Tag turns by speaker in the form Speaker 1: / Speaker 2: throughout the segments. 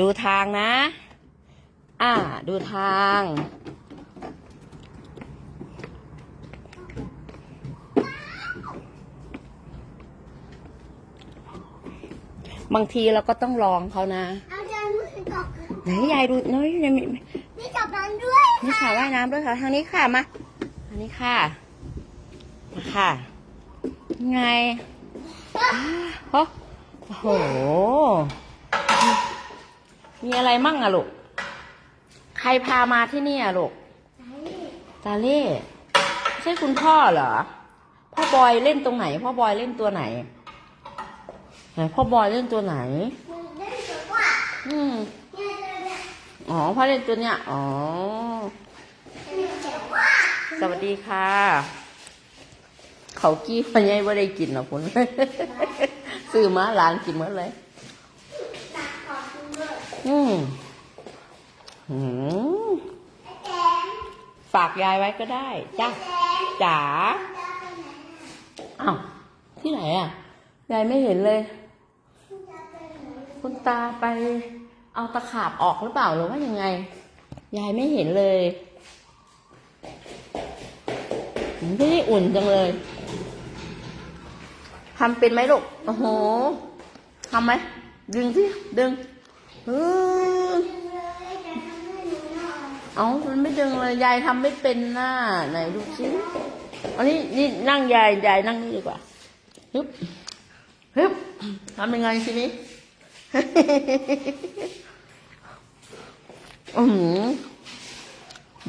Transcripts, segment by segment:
Speaker 1: ดูทางนะ อ่า ดูทาง บางทีเราก็ต้องลองเขานะ
Speaker 2: เอาเดินมือก่อน
Speaker 1: ไหนยายดูน้อยยายมี
Speaker 2: นี่จับมันด้วย
Speaker 1: มีสระว่ายน้ำด้วยค่ะทางนี้ค่ะมาทางนี้ค่ะมาค่ะ ไงอ้าโอ้โอ้โห มีอะไรมั่งอะลูก ใครพามาที่นี่อะลูก ตาเล่ใช่คุณพ่อเหรอ พ่อบอยเล่นตรงไหน พ่อบอยเล่นตัวไหน ไหนพ่อบอยเล่นตัวไหน
Speaker 2: มึงได้สุดว่า
Speaker 1: อืม
Speaker 2: เนี่ยเนี่ย
Speaker 1: อ๋อ พ่อเล่นตัวเนี้ย อ๋อ
Speaker 2: เนี่ยเจ็บว่า
Speaker 1: สวัสดีค่ะ เขากี้มันยังไม่ได้กินหรอกคุณซื้อมาร้านกินเมื่อไร
Speaker 2: ตัดขอบคุณด้วย
Speaker 1: อืมอืม
Speaker 2: ไอ้แจม
Speaker 1: ฝากยายไว้ก็ได้จ้า
Speaker 2: แจม
Speaker 1: จ๋า
Speaker 2: จะไปไหน
Speaker 1: อ้าวที่ไหนอะ ยายไม่เห็นเลย
Speaker 2: จะไปไหน
Speaker 1: คุณตาไปเอาตะขาบออกหรือเปล่าหรือว่ายังไง ยายไม่เห็นเลยไม่ได้อุ่นจังเลยทำเป็นไหมลูก โอ้โหทำไหม ดึงสิ ดึง เออ
Speaker 2: เอา
Speaker 1: มันไม่ดึงเลย ยายทำไม่เป็นหน้าไหนดูสิอันนี้นี่นั่งยายยายนั่งนี่ดีกว่าฮึบฮึบทำยังไงสินี้อือหือ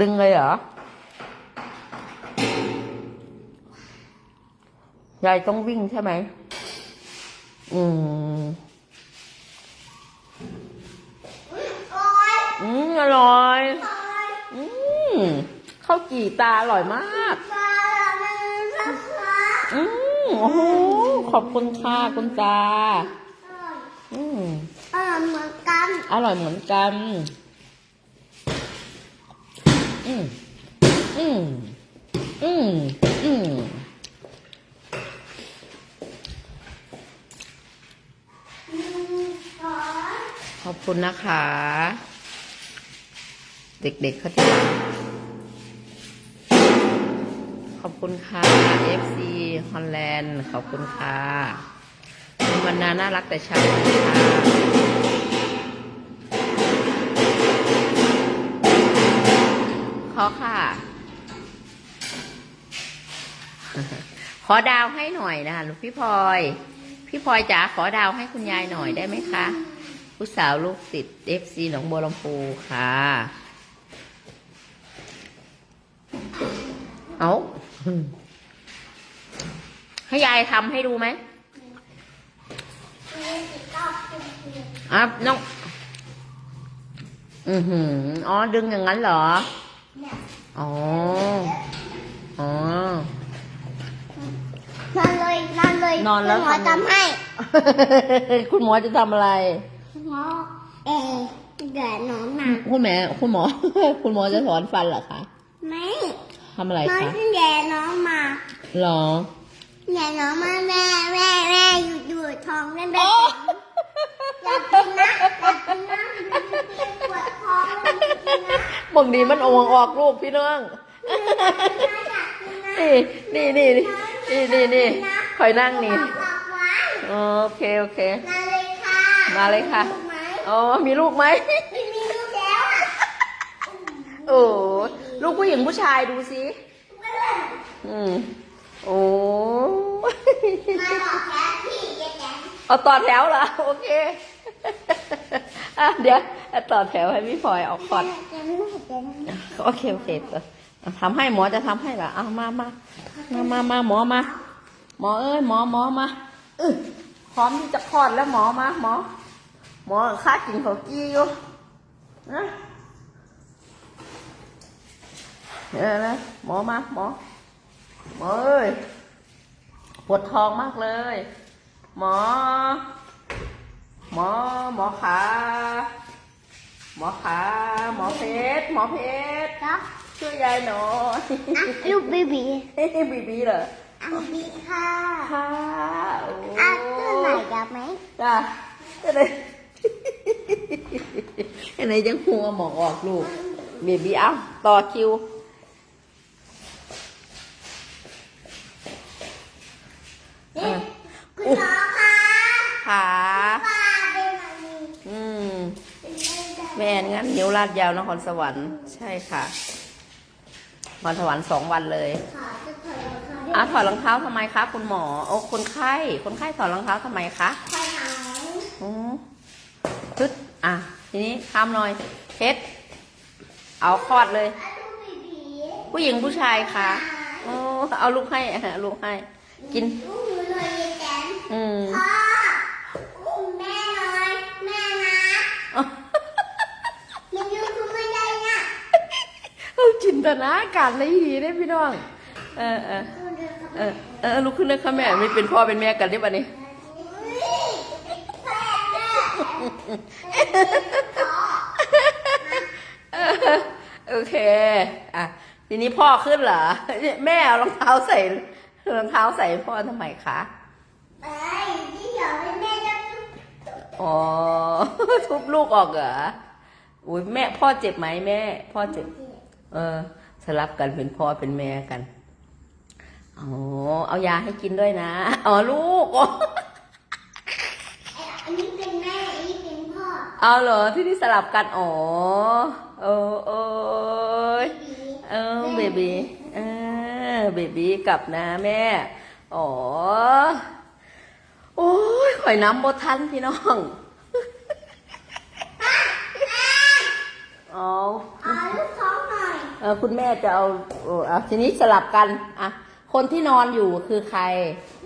Speaker 1: ดึงเลยเหรอยายต้องวิ่งใช่ไหม อืม
Speaker 2: อื
Speaker 1: มอร่อย
Speaker 2: อื
Speaker 1: มข้าวจี่ตาอร่อยมาก อืมโอ้โหขอบคุณค่ะคุณตาอืม
Speaker 2: เออเหมือนกัน
Speaker 1: อร่อยเหมือนกัน อืมอืมอืมอืมขอบคุณนะคะ เด็กๆเขาจะขอบคุณค่ะ FC ฮอลแลนด์ ขอบคุณค่ะวันนาน่ารักแต่เช้าค่ะขอค่ะ ขอดาวให้หน่อยนะคะลูกพี่พลอย พี่พลอยจ๋าขอดาวให้คุณยายหน่อยได้ไหมคะ ผู้สาวลูกติดเอฟซีหนองบัวลำพูค่ะ เอาให้ยายทำให้ดูไหม
Speaker 2: มีสิบเก้าสิบสิบ
Speaker 1: อะน้องอือหืออ๋อ ดึงอย่างนั้นเหรอ
Speaker 2: เนี่ย
Speaker 1: อ๋อ อ๋อ
Speaker 2: นอนเลยนอนเลย
Speaker 1: นอนแล้ว
Speaker 2: คุณหมอ
Speaker 1: ทำไง
Speaker 2: ทำให้
Speaker 1: คุณหมอจะทำอะไร
Speaker 2: คุณหมอเออเดี๋ยวหนูมา
Speaker 1: คุณแม่คุณหมอ คุณหมอจะถอนฟันเหรอคะ
Speaker 2: ไม่
Speaker 1: ทำอะไร
Speaker 2: น้อง
Speaker 1: คะ
Speaker 2: ขึ้นแย่น้องมา
Speaker 1: หรอ
Speaker 2: แย่น้องมาแม่แม่แม่อยู่อยู่ท้องเล่นแบบ
Speaker 1: โอ้
Speaker 2: อยากกินนะอยากกินนะปวดท้องอยากกินนะ
Speaker 1: บางทีมันออกออกลูกพี่น้อง
Speaker 2: อยากกินนะ
Speaker 1: นี่นี่นี่นี่นี่นี่คอยนั่งนี่
Speaker 2: ออกไว้
Speaker 1: โอเคโอเค
Speaker 2: มาเลยค่ะ
Speaker 1: มาเลยค่ะ
Speaker 2: ถูกไหม
Speaker 1: อ๋อมีลูกไหม
Speaker 2: ไม่มีลูกแล้วอะ
Speaker 1: โอ้ ลูกผู้หญิงผู้ชายดูสิ
Speaker 2: อื
Speaker 1: มโอ้
Speaker 2: มาบอแค่พี่แกแก
Speaker 1: เอาต่อแถวเหรอโอเคอะเดี๋ยวต่อแถวให้พี่พลอยออกก่อนโอเคโอเคต่อทำให้หมอจะทำให้เหรอเอามามามามามาหมอมา หมอเอ้ยหมอหมอมาเออพร้อมที่จะคลอดแล้วหมอมาหมอ หมอค่ากินเขาวกี้อยู่นะ เออนะหมอมาหมอหมอเอ้ยปวดท้องมากเลย หมอ หมอหมอขาหมอขาหมอเพชรหมอเพชร
Speaker 2: ครับ
Speaker 1: ช่วยยายหน่อย
Speaker 2: อะลูกเบบี
Speaker 1: บีบีเหรอ
Speaker 2: อะบีค่ะ
Speaker 1: ค่ะโอ้
Speaker 2: อะตัวไหนกับไหม
Speaker 1: จ้าจะได้อันไหนยังหัวหมอกออกลูกเบบี้เอาต่อคิว
Speaker 2: คุณหมอคะ
Speaker 1: ขา
Speaker 2: ป้าเป็นแบบนี้
Speaker 1: อืม
Speaker 2: เป็นแบบ
Speaker 1: แม่นงั้นนิ้วลาดยาวนครสวรรค์ใช่ค่ะนครสวรรค์สองวันเลย
Speaker 2: ขาจะถอยออกมา
Speaker 1: อะถอดรองเท้าทำไมคะคุณหมอโอ้คนไข้คนไข้ถอดรองเท้าทำไมคะ
Speaker 2: ถอยหลัง
Speaker 1: อืมพึดอะทีนี้ข้ามหน่อยเช็ดเอาคลอดเลย
Speaker 2: อะดูบีบี
Speaker 1: ผู้หญิงผู้ชายคะโอ้เอาลูกให้อะลูกให้ กิน
Speaker 2: ลูกหนูหน่อยยายแตน
Speaker 1: อืม
Speaker 2: พ่ออุ้มแม่หน่อยแม่นะมันอยู่ทุกวันเลยเนี่ย
Speaker 1: เอาจิน ตนาการเลยดีได้พี่น้อง เออเออ
Speaker 2: เดินเข้า
Speaker 1: ออเออลุกขึ้นเลยค่ะแม่ไม่เป็นพ่อเป็นแม่กันได้ปะนี่
Speaker 2: อุ้ยแม่แม่พ่อ
Speaker 1: เออโอเค อะ ทีนี้พ่อขึ้นเหรอ แม่เอารองเท้าใส่รองเท้าใส่พ่อทำไมคะ
Speaker 2: เอ้ยที่เดี๋ยวแม่จะ
Speaker 1: อ๋อทุบลูกออกเหรออุ้ยแม่พ่อเจ็บไหมแม่ พ่อเจ็บ เออ ลับกันเป็นพ่อเป็นแม่กันอ๋อเอายาให้กินด้วยนะ อ๋อลูกอ๋อ
Speaker 2: อันนี้เป็นแม่ อันนี้เป็นพ่อ
Speaker 1: เอาเหรอที่นี่สลับกัน อ๋อเออเอย
Speaker 2: บี
Speaker 1: เออเบบีเออเบบีกลับนะแม่ อ๋อ โอ้ยข่อยน้ำบทันพี่น้องอ๋อ
Speaker 2: เอาลูกท้องหน่อย
Speaker 1: เออคุณแม่จะเอาเออเอาทีนี้สลับกันอะคนที่นอนอยู่คือใคร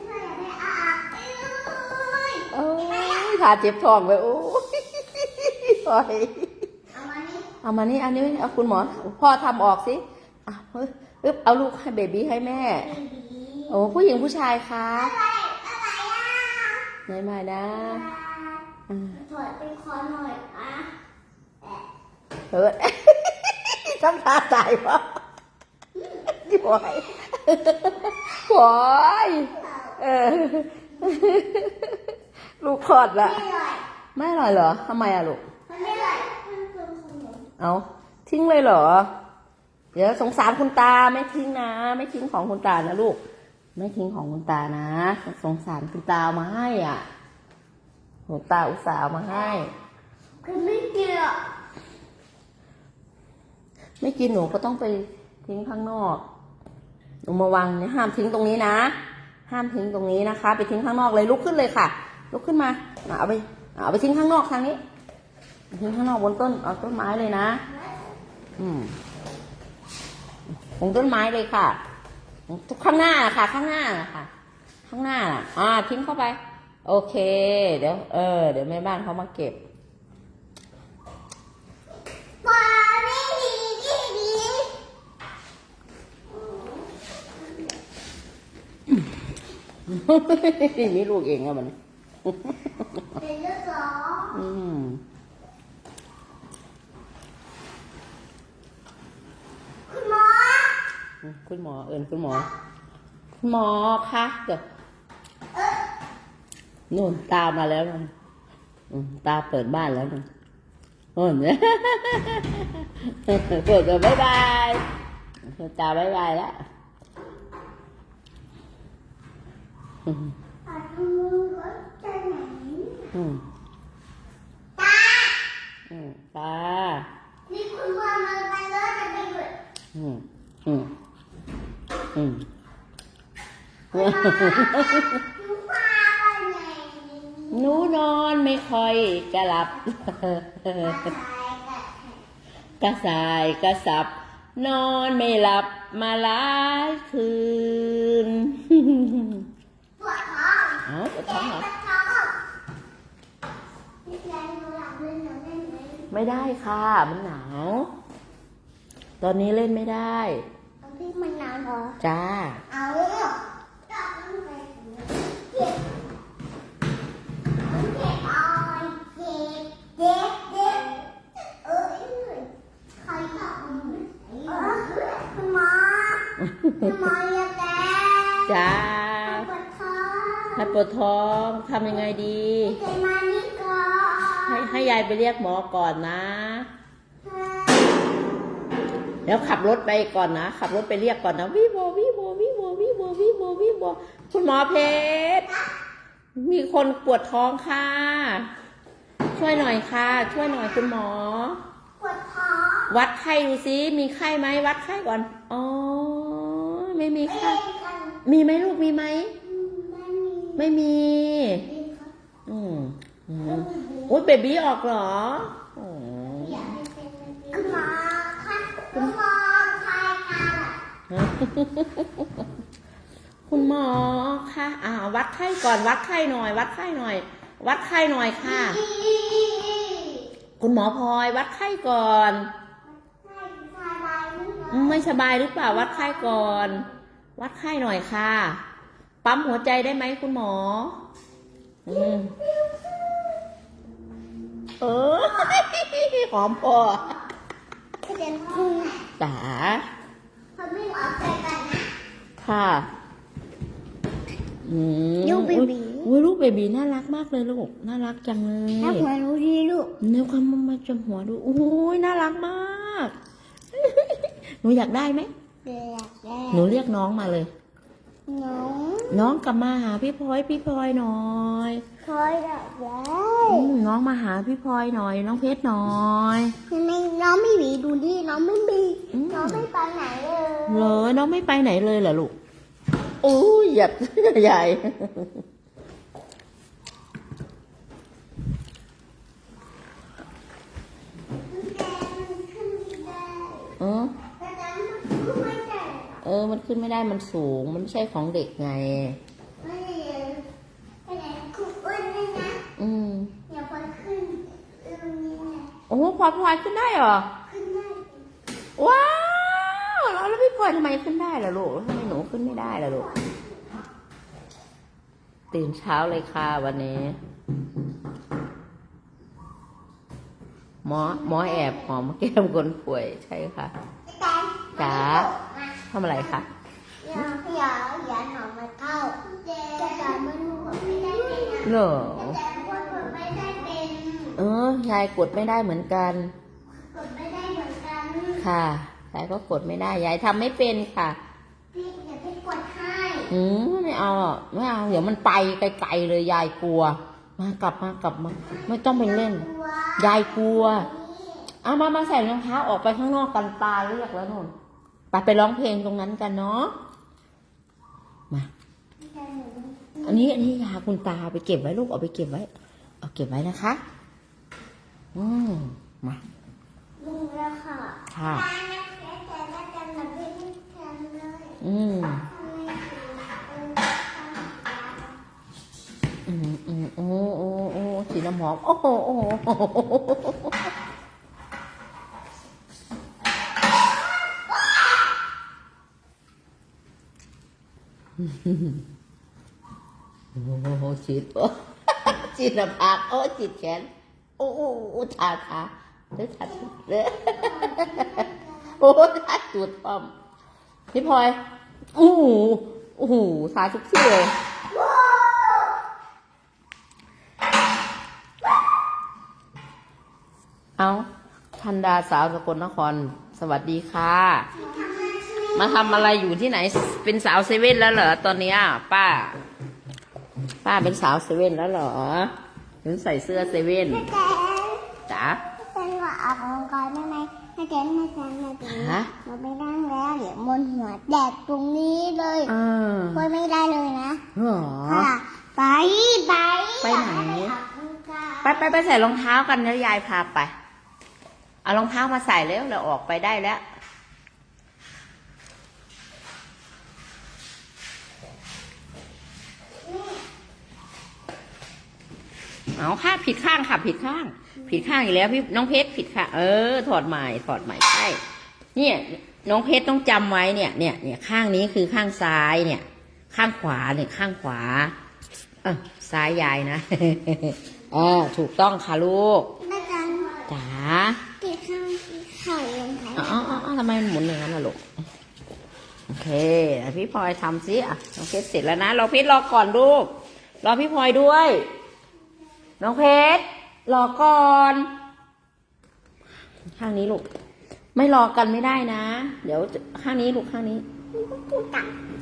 Speaker 2: ไม่อยากได้อาบเอ้ย
Speaker 1: โอ้ยขาเจ็บท้องไปโอ้ยโอ้ย
Speaker 2: เอามานี่
Speaker 1: เอามานี่ อันนี้เอาคุณหมอ พ่อทำออกสิอะเฮ้ยอึ๊บเอาลูกให้เบบี้ให้แม่
Speaker 2: บีบี
Speaker 1: โอ้ผู้หญิงผู้ชายคะ
Speaker 2: อะไรอะไรอะ
Speaker 1: ไม่ไม่นะอืม
Speaker 2: ถอดเป็นคอหน่อยอะ
Speaker 1: เฮ้ย ทำตาตายวะโอ้ยโอ้ยเออ ลูกคลอดละ
Speaker 2: ไม่อร่อย
Speaker 1: ไม่อร่อยเหรอทำไมอะลูก
Speaker 2: มันไม่อร่อยมันเป็นขนม
Speaker 1: เอาทิ้งเลยเหรอ เดี๋ยวสงสารคุณตาไม่ทิ้งนะ ไม่ทิ้งของคุณตานะลูก ไม่ทิ้งของคุณตานะ สงสารคุณตาเอามาให้อะคุณตาอุตส่าห์เอามาให้
Speaker 2: คือไม่เกี่ยว
Speaker 1: ไม่กินหนูก็ต้องไปทิ้งข้างนอก หนูมาวางเนี่ยห้ามทิ้งตรงนี้นะ ห้ามทิ้งตรงนี้นะคะ ไปทิ้งข้างนอกเลยลุกขึ้นเลยค่ะ ลุกขึ้นมาเอาไปเอาไปทิ้งข้างนอกทางนี้ ทิ้งข้างนอกบนต้นเอาต้นไม้เลยนะ อืมบนต้นไม้เลยค่ะ ข้างหน้าค่ะ ข้างหน้าค่ะ ข้างหน้าน่ะอ่าทิ้งเข้าไป โอเค เดี๋ยว เออ เดี๋ยวแม่บ้านเขามาเก็บ
Speaker 2: ปลาไม่ดีที่ดี
Speaker 1: มีลูกเองอะมัน
Speaker 2: เป็นเรื่องสอง
Speaker 1: อืม
Speaker 2: คุณหมอ
Speaker 1: คุณหมอเอิญคุณหมอ คุณหมอคะเดี๋ยว
Speaker 2: เออ
Speaker 1: นู่นตามมาแล้วนู่นอืมตาเปิดบ้านแล้วนู่นนู่นเนี่ยเปิดก็บายบายตาบายบายแล้วอืม
Speaker 2: อาจจะมือก็จะไหน
Speaker 1: อืม
Speaker 2: ตา
Speaker 1: อืมตา
Speaker 2: นี่คุณพ่อมันไปเลยจะไปหยุด
Speaker 1: อืมอืมอืม
Speaker 2: คุณพ่อคุณพ่อไปไหน
Speaker 1: หนูนอนไม่ค่อยจะหลับ
Speaker 2: ตายกับ
Speaker 1: กระสายกระสับ นอนไม่หลับมาหลายคืน
Speaker 2: ปวดท้ อง
Speaker 1: เอ้าปวดท้องเหรอ
Speaker 2: ปวดท้องนี่ยายดูหลังเล่นหนังได้ไหม
Speaker 1: ไม่ได้ค่ะ มันหนาว ตอนนี้เล่นไม่ได้
Speaker 2: เอาพี่มันนานเหรอ
Speaker 1: จ้า
Speaker 2: เอาจับมันไปเจ็บเจ็บอ้อยเจ็บเจ็บเจ็บเอ้ยใครจับมันเออคุณหมอคุณหมออย่าแตะ
Speaker 1: จ้า
Speaker 2: ปวดท้อง
Speaker 1: ถ้าปวดท้องทำยังไงดี
Speaker 2: ใจมานี่ก่อน
Speaker 1: ฮให้ให้ยายไปเรียกหมอก่อนนะเดี๋ยวขับรถไปก่อนนะ ขับรถไปเรียกก่อนนะวิโบวิโบวิโบวิโบวิโบวิโบคุณหมอเพชรมีคนปวดท้องค่ะ ช่วยหน่อยค่ะ ช่วยหน่อยคุณหมอ
Speaker 2: ปวดท้อง
Speaker 1: วัดไข้ดูซิมีไข้ไหมวัดไข้ก่อน อ๋อ ไม่มี
Speaker 2: เอ๊
Speaker 1: ไข้ะ
Speaker 2: กัน
Speaker 1: มีไหมลูกมีไหม
Speaker 2: ไม่มี
Speaker 1: ไม่มี
Speaker 2: ไม่มีครับ
Speaker 1: อืมอืมโอ้ยเบบี้ออกเหรออ๋อ
Speaker 2: อยากให้เป็นแบบนี้คุณหมอค่ะคุณหมอใครกัน
Speaker 1: คุณหมอค่ะอ่าวัดไข้ก่อนวัดไข้หน่อย วัดไข้หน่อย วัดไข้หน่อยค่ะ คุณหมอพลอยวัดไข้ก่อนอืมไม่สบายหรือเปล่าวัดไข้ก่อน วัดไข้หน่อยค่ะ ปั๊มหัวใจได้ไหมคุณหมอ อืมเออหอมพอ
Speaker 2: เรียนห้อง
Speaker 1: จ๋า
Speaker 2: เขาไม่ออกใจกันนะ
Speaker 1: ค่ะอืม
Speaker 2: ลูกเบบี
Speaker 1: อุ้ยลูกเบบีน่ารักมากเลยลูก น่ารักจังเลย
Speaker 2: ถ้าหัวรู้ดีลูก
Speaker 1: เนื้อความมาจมหัวดูโอ้ยน่ารักมาก หนูอยากได้ไหม
Speaker 2: เรียกแย่
Speaker 1: หนูเรียกน้องมาเลย
Speaker 2: น้อง
Speaker 1: น้องกลับมาหาพี่พลอยพี่พลอยหน่อย
Speaker 2: คอยอยากแย่
Speaker 1: อืมน้องมาหาพี่พลอยหน่อย น้องเพชรหน่อย
Speaker 2: ทำไมน้องไม่มีดูดิน้องไม่มี
Speaker 1: อืม
Speaker 2: น้องไม่ไปไหนเลย
Speaker 1: เหรอน้องไม่ไปไหนเลยเหรอลูกโอ้ยหยัดใหญ่
Speaker 2: แต่มันขึ้นไม่ได้
Speaker 1: เออ
Speaker 2: แต่มันขึ้นไม่ได้
Speaker 1: เออ มันขึ้นไม่ได้มันสูง มันไม่ใช่ของเด็กไง
Speaker 2: ไม่ได้ไม่ได้คุณอ้วนเลยนะ
Speaker 1: อืม
Speaker 2: อย่าไปขึ้นตรงนี้นะ
Speaker 1: โอ้พลอยพลอยขึ้นได้เหรอ
Speaker 2: ขึ้นได้
Speaker 1: ว้าวแล้วแล้วพี่พลอยทำไมขึ้นได้ล่ะลูกแล้วทำไมหนูขึ้นไม่ได้ล่ะลูกตื่นเช้าเลยค่ะวันนี้ หมอหมอแอบหอมแก้มคนป่วยใช่ค่ะ
Speaker 2: แต่
Speaker 1: จ๋า ทำอะไรคะ
Speaker 2: อย่าอย่าอย่าหนอนมาเข้าแต่แต่มันไม่ได้เป็น
Speaker 1: เหรอ
Speaker 2: แต่คนไม่ได้เป็น
Speaker 1: เออยายกดไม่ได้เหมือนกัน
Speaker 2: กดไม่ได้เหมือนกัน
Speaker 1: ค่ะยายก็กดไม่ได้ ยายทำไม่เป็นค่ะ
Speaker 2: พี่อย่าพี่กดให้
Speaker 1: อืมไม่เอาอะไม่เอา เดี๋ยวมันไปไกลๆเลยยายกลัว มากลับมากลับมา ไม่ต้องไปเล่น
Speaker 2: ตัวยา
Speaker 1: ยกลัวเอามามาใส่รองเท้าออกไปข้างนอกกันตาเรียกแล้วนุ่น ไปไปร้องเพลงตรงนั้นกันเนาะมาอันนี้อันนี้ยาคุณตาเอาไปเก็บไว้ลูกเอาไปเก็บไว้ เอาเก็บไว้นะคะอืมมา
Speaker 2: ลุงแล้วค่ะ
Speaker 1: ค่ะ
Speaker 2: ตาเนี่ยแต่แต่ละกันแบบไม่ได้ทำเลย
Speaker 1: อืม
Speaker 2: ทำไมถึงเออทำ
Speaker 1: อืมอืมโอ้โอ้โอ้สีน้ำหอมโอ้โหโอ้โห โอ้โหโอ้โหฉีดโอ้ฉีดหน้าผากโอ้ฉีดแขนโอ้โอ้โอ้ทาทาเด้อทาตูดเด้อโอ้ทาตูดพร้อมพี่พลอยโอ้โหโอ้โหทาทุกที่เลยเอาทันดาสาวสกลนคร สวัสดีค่ะ มาทำอะไรอยู่ที่ไหน เป็นสาวเซเว่นแล้วเหรอตอนเนี้ยป้า ป้าเป็นสาวเซเว่นแล้วเหรอหรือใส่เสื้อเซเว่น
Speaker 2: แม่แจ๊
Speaker 1: จ๋า
Speaker 2: เป็นว่าออกกำลังกายได้ไหมแม่แจ๊แม่แจ๊แม่แจ๊
Speaker 1: ฮะ
Speaker 2: เราไม่นั่งแล้วเดี๋ยวบนหัวแดดตรงนี้เลย
Speaker 1: อ่า
Speaker 2: ช่วยไม่ได้เลยนะ
Speaker 1: เหรอ
Speaker 2: ค่ะไปไป
Speaker 1: ไปไหน
Speaker 2: ออกกำลังกาย
Speaker 1: ไปไปไปใส่รองเท้ากันแล้วยายพาไปเอารองเท้ามาใส่แล้วเราออกไปได้แล้ว เอาค่ะผิดข้างค่ะ ผิดข้าง ผิดข้างอีกแล้วพี่น้องเพชรผิดค่ะ เออ ถอดใหม่ถอดใหม่ใช่เนี่ยน้องเพชรต้องจำไว้เนี่ยเนี่ยเนี่ยข้างนี้คือข้างซ้ายเนี่ย ข้างขวาเนี่ยข้างขวา เออซ้ายยายนะเออถูกต้องค่ะลูก
Speaker 2: แม่จัน
Speaker 1: จ๋า
Speaker 2: ติดข้างไข่ลงไป
Speaker 1: อ๋ออ๋ออ๋อทำไมมันหมุนอย่างนั้นล่ะลูกโอเคอะพี่พลอยทำสิอะน้องเพชรเสร็จแล้วนะรอเพชรรอก่อนลูกรอพี่พลอยด้วย น้องเพชรรอก่อนข้างนี้ลูก ไม่รอกันไม่ได้นะ เดี๋ยวจะข้างนี้ลูกข้างนี้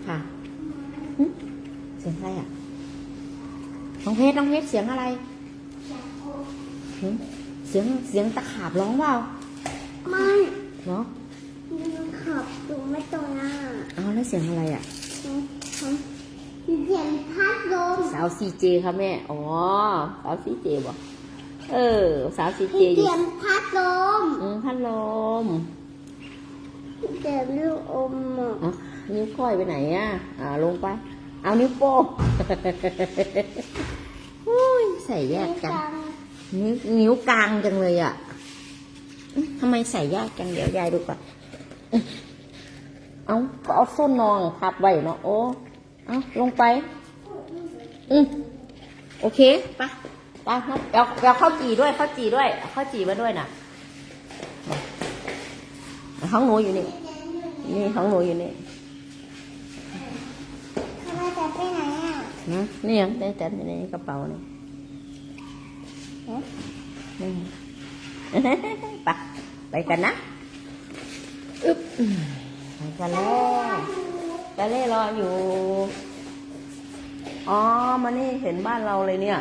Speaker 1: ค่ะหึเสียงอะไรอะ น้องเพชรน้องเพชรเสียงอะไรหึเสียงเสียงตะขาบร้องเปล่า
Speaker 2: ไม่
Speaker 1: เนาะ
Speaker 2: มันขับดูไม่ตรงหน้า
Speaker 1: เอาแล้วเสียงอะไรอะ
Speaker 2: เสียงพัดลม
Speaker 1: สาวซีเจค่ะแม่ อ๋อ สาวซีเจบอกเออ สาวซีเจอยู่
Speaker 2: เสียงพัดลม
Speaker 1: อืมพัดลม
Speaker 2: เสียงลูกอมอะ
Speaker 1: เอ้านิ้วก้อยไปไหนอะ อ่า ลงไป เอานิ้วโป้งอุ้ยใส่แยกกัน นิ้วนิ้วกลางจังเลยอะอื้อทำไมใส่ยากจังเดี๋ยวยายดูก่อนอื้อเอาก็เอาส้นนองทับไว้เนาะ โอ้ เอาลงไป อืมโอเคไปไปครับเอาเอาข้าวจี่ด้วยข้าวจี่ด้วยเอาข้าวจี่มาด้วยน่ะเอาของหนูอยู่นี่ นี่ของหนูอยู่นี่
Speaker 2: ทำไมจะไปไหนอะ
Speaker 1: นะนี่ยังได้แต่ในกระเป๋านี่นี่ไปไปกันนะอึ๊บไปกันแล้ว แต่เล่รออยู่ อ๋อมานี่เห็นบ้านเราเลยเนี่ย